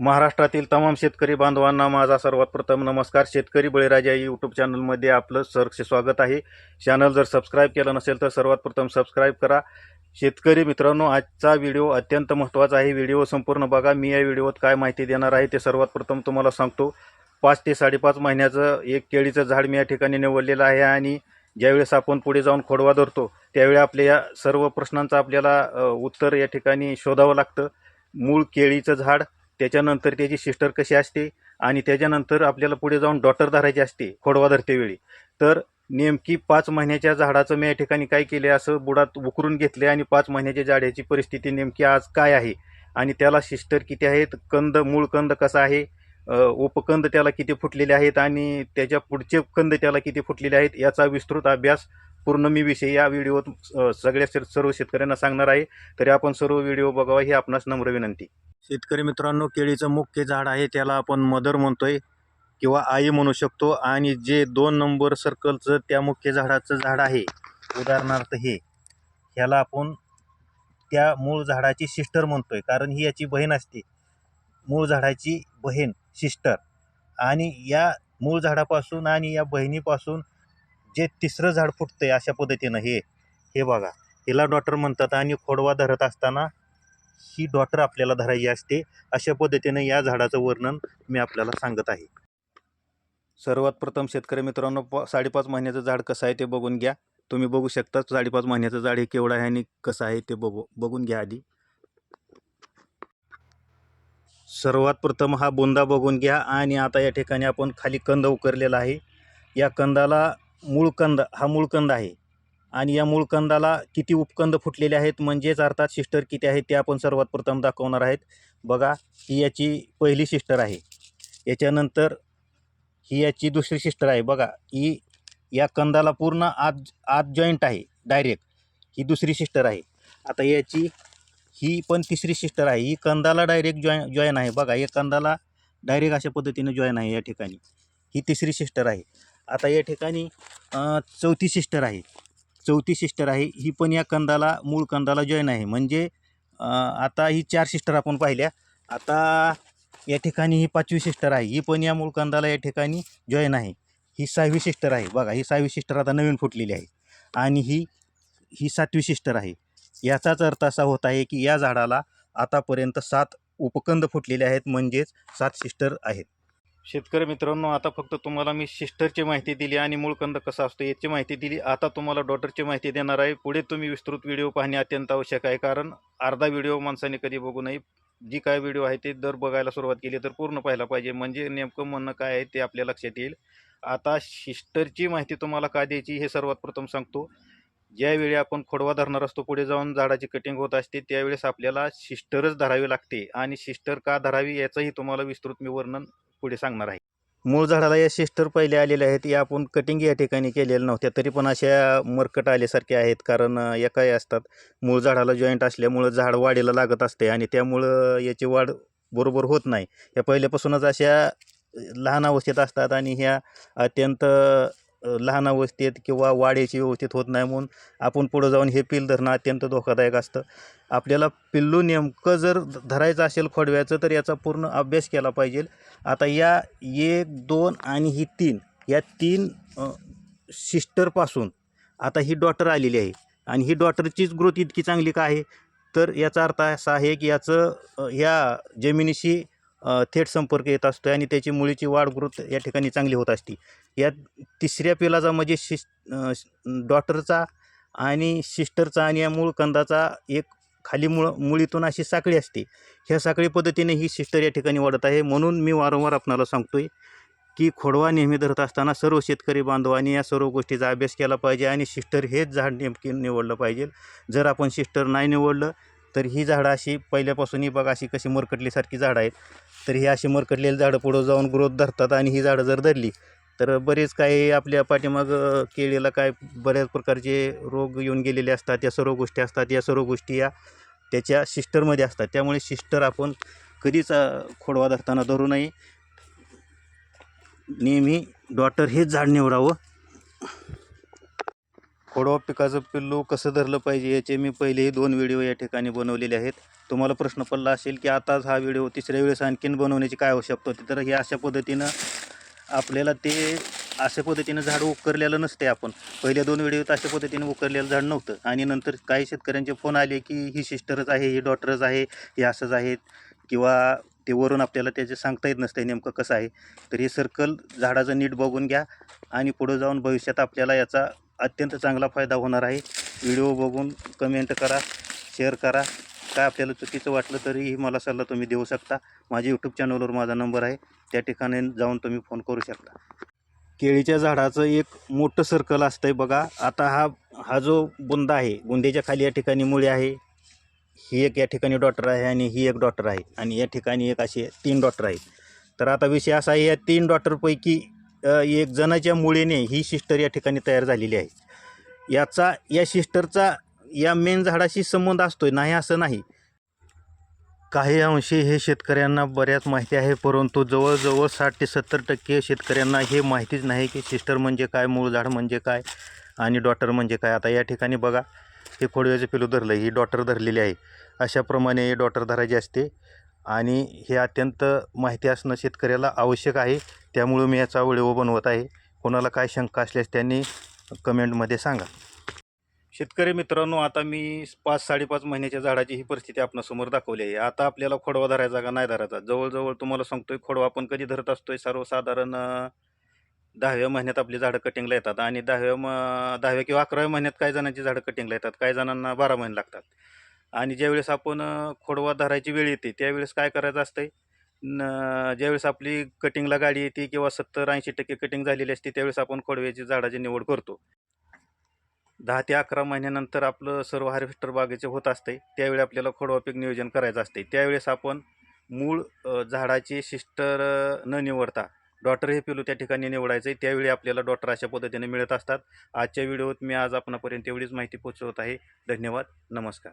महाराष्ट्रातील तमाम शेतकरी बांधवांना माझा सर्वात प्रथम नमस्कार. शेतकरी बळीराजा यूट्यूब चॅनलमध्ये आपलं सरक्ष स्वागत आहे. चॅनल जर सबस्क्राईब केलं नसेल तर सर्वात प्रथम सबस्क्राईब करा. शेतकरी मित्रांनो आजचा व्हिडिओ अत्यंत महत्त्वाचा आहे. व्हिडिओ संपूर्ण बघा. मी या व्हिडिओत काय माहिती देणार आहे ते सर्वात प्रथम तुम्हाला सांगतो. पाच ते साडेपाच महिन्याचं एक केळीचं झाड मी या ठिकाणी निवडलेलं आहे आणि ज्यावेळेस आपण पुढे जाऊन खोडवा धरतो त्यावेळी आपल्या या सर्व प्रश्नांचं आपल्याला उत्तर या ठिकाणी शोधावं लागतं. मूळ केळीचं झाड त्याच्यानंतर त्याची सिस्टर कशी असते आणि त्याच्यानंतर आपल्याला पुढे जाऊन डॉटर धरायची असते खोडवा धरते वेळी. तर नेमकी पाच महिन्याच्या झाडाचं मी या ठिकाणी काय केले असं बुडात उकरून घेतले आणि पाच महिन्याच्या झाडाची परिस्थिती नेमकी आज काय आहे? आणि त्याला सिस्टर किती आहेत? कंद मूळ कंद कसा आहे? उपकंद त्याला किती फुटलेले आहेत? आणि त्याच्या पुढचे कंद त्याला किती फुटलेले आहेत? याचा विस्तृत अभ्यास पूर्ण मी विषय या व्हिडिओत सगळ्या सर्व शेतकऱ्यांना सांगणार आहे. तरी आपण सर्व व्हिडिओ बघावा ही आपणास नम्र विनंती. शेतकरी मित्रांनो केळीचं मुख्य झाड आहे त्याला आपण मदर म्हणतोय किंवा आई म्हणू शकतो. आणि जे दोन नंबर सर्कलचं त्या मुख्य झाडाचं झाड आहे उदाहरणार्थ हे. ह्याला आपण त्या मूळ झाडाची सिस्टर म्हणतोय कारण ही याची बहीण असते. मूळ झाडाची बहीण सिस्टर. आणि या मूळ झाडापासून आणि या बहिणीपासून जे तिसरं झाड फुटतंय अशा पद्धतीनं हे हे बघा. हिला डॉटर म्हणतात आणि खोडवा धरत असताना ही डॉटर आपल्याला धरायची असते. अशा पद्धतीनं या झाडाचं वर्णन मी आपल्याला सांगत आहे. सर्वात प्रथम शेतकरी मित्रांनो प साडेपाच महिन्याचं झाड कसं आहे ते बघून घ्या. तुम्ही बघू शकता साडेपाच महिन्याचं झाड हे केवढं आहे आणि कसं आहे ते बघू बघून घ्या आधी. सर्वात प्रथम हा बोंदा बघून घ्या आणि आता या ठिकाणी आपण खाली कंद उकरलेला आहे. या कंदाला मूळ कंद हा मूळ कंद आहे. आणि या मूळ कंदाला किती उपकंद फुटलेले आहेत म्हणजेच अर्थात सिस्टर किती आहेत ते आपण सर्वात प्रथम दाखवणार आहेत. बघा ही याची पहिली सिस्टर आहे. याच्यानंतर ही याची दुसरी सिस्टर आहे. बघा ही या कंदाला पूर्ण आत आत जॉईंट आहे डायरेक्ट. ही दुसरी सिस्टर आहे. आता याची ही पण तिसरी सिस्टर आहे. ही कंदाला डायरेक्ट जॉईन जॉईन आहे. बघा या कंदाला डायरेक्ट अशा पद्धतीने जॉईन आहे या ठिकाणी. ही तिसरी सिस्टर आहे. आता या ठिकाणी चौथी सिस्टर आहे. चौथी सिस्टर आहे. ही पण या कंदाला मूळ कंदाला जॉईन आहे. म्हणजे आता ही चार सिस्टर आपण पाहिल्या. आता या ठिकाणी ही पाचवी सिस्टर आहे. ही पण या मूळ कंदाला या ठिकाणी जॉईन आहे. ही सहावी सिस्टर आहे. बघा ही सहावी सिस्टर आता नवीन फुटलेली आहे. आणि ही ही सातवी सिस्टर आहे. याचाच अर्थ असा होत आहे की या झाडाला आतापर्यंत सात उपकंद फुटलेले आहेत. म्हणजेच सात सिस्टर आहेत. शेतकरी मित्रांनो आता फक्त तुम्हाला मी सिस्टरची माहिती दिली आणि मूळकंद कसा असतो याची माहिती दिली. आता तुम्हाला डॉटरची माहिती देणार आहे. पुढे तुम्ही विस्तृत व्हिडिओ पाहणे अत्यंत आवश्यक आहे. कारण अर्धा व्हिडिओ माणसाने कधी बघू नये. जी काय व्हिडिओ आहे ते दर बघायला सुरुवात केली तर पूर्ण पाहायला पाहिजे. म्हणजे नेमकं म्हणणं काय आहे ते आपल्या लक्षात येईल. आता सिस्टरची माहिती तुम्हाला का द्यायची हे सर्वात प्रथम सांगतो. ज्यावेळी आपण खोडवा धरणार असतो पुढे जाऊन झाडाची कटिंग होत असते त्यावेळेस आपल्याला सिस्टरच धरावी लागते. आणि सिस्टर का धरावी याचंही तुम्हाला विस्तृत मी वर्णन पुढे सांगणार आहे. मूळ झाडाला या शिस्टर पहिले आलेल्या आहेत. या आपण कटिंग या ठिकाणी केलेल्या नव्हत्या. तरी पण अशा मरकट आल्यासारख्या आहेत. कारण या काय असतात. मूळ झाडाला जॉईंट असल्यामुळं झाड वाढीला लागत असते आणि त्यामुळं याची वाढ बरोबर होत नाही. या पहिल्यापासूनच अशा लहान अवस्थेत असतात आणि ह्या अत्यंत लहान अवस्थेत किंवा वाढीची व्यवस्थित होत नाही म्हणून आपण पुढं जाऊन हे पिल धरणं अत्यंत धोकादायक असतं. आपल्याला पिल्लू नेमकं जर धरायचं असेल खोडव्याचं तर याचा पूर्ण अभ्यास केला पाहिजे. आता या एक दोन आणि ही तीन या तीन सिस्टरपासून आता ही डॉटर आलेली आहे. आणि ही डॉटरचीच ग्रोथ इतकी चांगली का आहे? तर याचा अर्थ असा आहे की याचं ह्या जमिनीशी थेट संपर्क येत असतो आणि त्याची मुळीची वाढ ग्रोथ या ठिकाणी चांगली होत असते. या तिसऱ्या पिलाचा म्हणजे शिस डॉटरचा आणि सिस्टरचा आणि या मूळ कंदाचा एक खाली मुळ मुळीतून अशी साखळी असते. ह्या साखळी पद्धतीने ही सिस्टर या ठिकाणी वाढत आहे. म्हणून मी वारंवार आपणाला सांगतो आहे की खोडवा नेहमी धरत असताना सर्व शेतकरी बांधवांनी या सर्व गोष्टीचा अभ्यास केला पाहिजे आणि सिस्टर हेच झाड नेमके निवडलं पाहिजे. जर आपण सिस्टर नाही निवडलं तर ही झाडं अशी पहिल्यापासून ही बघा अशी कशी मरकटलीसारखी झाडं आहेत. तर ही अशी मरकटलेली झाडं पुढं जाऊन ग्रोथ धरतात आणि ही झाडं जर धरली तर बरेच काही आपल्या पाठीमागं केळीला काय बऱ्याच प्रकारचे रोग येऊन गेलेले असतात. या सर्व गोष्टी असतात. या सर्व गोष्टी या त्याच्या सिस्टरमध्ये असतात. त्यामुळे सिस्टर आपण कधीच खोडवा धरताना धरू नये. नेहमी डॉटर हेच झाड निवडावं. खोडवा पिकाचं पिल्लू कसं धरलं पाहिजे याचे मी पहिलेही दोन व्हिडिओ या ठिकाणी बनवलेले आहेत. तुम्हाला प्रश्न पडला असेल की आताच हा व्हिडिओ तिसऱ्या वेळेस आणखीन बनवण्याची काय आवश्यकता होती? तर हे अशा पद्धतीनं आपल्याला ते अशा पद्धतीनं झाड उकरलेलं नसते आपण. पहिल्या दोन व्हिडिओत अशा पद्धतीने उकरलेलं झाड नव्हतं. आणि नंतर काही शेतकऱ्यांचे फोन आले की ही सिस्टरच आहे ही डॉक्टरच आहे हे असंच आहेत किंवा ते वरून आपल्याला त्याचे सांगता येत नसते नेमकं कसं आहे. तर हे सर्कल झाडाचं नीट बघून घ्या आणि पुढं जाऊन भविष्यात आपल्याला याचा अत्यंत चांगला फायदा होणार आहे. व्हिडिओ बघून कमेंट करा शेअर करा. काय आपल्याला चुकीचं वाटलं तरीही मला सल्ला तुम्ही देऊ शकता. माझ्या यूट्यूब चॅनलवर माझा नंबर आहे. त्या ठिकाणी जाऊन तुम्ही फोन करू शकता. केळीच्या झाडाचं एक मोठं सर्कल असतं आहे बघा. आता हा हा जो बुंदा आहे बुंदेच्या खाली या ठिकाणी मुळे आहे. ही एक या ठिकाणी डॉक्टर आहे आणि ही एक डॉक्टर आहे. आणि या ठिकाणी एक असे तीन डॉक्टर आहेत. तर आता विषय असा आहे या तीन डॉक्टरपैकी एक जणाच्या मुळेने ही शिस्टर या ठिकाणी तयार झालेली आहे. याचा या शिस्टरचा या मेन झाडाशी संबंध असतोय नाही असं नाही. काही अंशी हे शेतकऱ्यांना बऱ्याच माहिती आहे परंतु जवळजवळ साठ ते सत्तर टक्के शेतकऱ्यांना हे माहितीच नाही की सिस्टर म्हणजे काय मूळ झाड म्हणजे काय आणि डॉटर म्हणजे काय. आता या ठिकाणी बघा हे खोडव्याचं पिलू धरलं ही डॉटर धरलेली आहे. अशाप्रमाणे हे डॉटर धरायची असते. आणि हे अत्यंत माहिती असणं शेतकऱ्याला आवश्यक आहे. त्यामुळं मी याचा व्हिडिओ बनवत आहे. कोणाला काय शंका असल्यास त्यांनी कमेंटमध्ये सांगा. शेतकरी मित्रांनो आता मी पाच साडेपाच महिन्याच्या झाडाची ही परिस्थिती आपणासमोर दाखवली आहे. आता आपल्याला खोडवा धरायचा का नाही धरायचा? जवळजवळ तुम्हाला सांगतोय खोडवा आपण कधी धरत असतोय? सर्वसाधारण दहाव्या महिन्यात आपली झाडं कटिंगला येतात आणि दहाव्या म दहाव्या किंवा अकराव्या महिन्यात काही जणांची झाडं कटिंगला येतात? काही जणांना बारा महिने लागतात? आणि ज्यावेळेस आपण खोडवा धरायची वेळ येते त्यावेळेस काय करायचं असतंय? न ज्यावेळेस आपली कटिंगला गाडी येते किंवा सत्तर ऐंशी टक्के कटिंग झालेली असते त्यावेळेस आपण खोडव्याची झाडाची निवड करतो. दहा ते अकरा महिन्यानंतर आपलं सर्व हार्वेस्टर बागेचे होत असते त्यावेळी आपल्याला खोडवा पीक नियोजन करायचं असते त्यावेळेस आपण मूळ झाडाची शिस्टर न निवडता डॉटर हे पिलू त्या ठिकाणी निवडायचं आहे त्यावेळी आपल्याला डॉटर अशा पद्धतीने मिळत असतात. आजच्या व्हिडिओत मी आज आपणापर्यंत एवढीच माहिती पोहोचवत आहे. धन्यवाद. नमस्कार.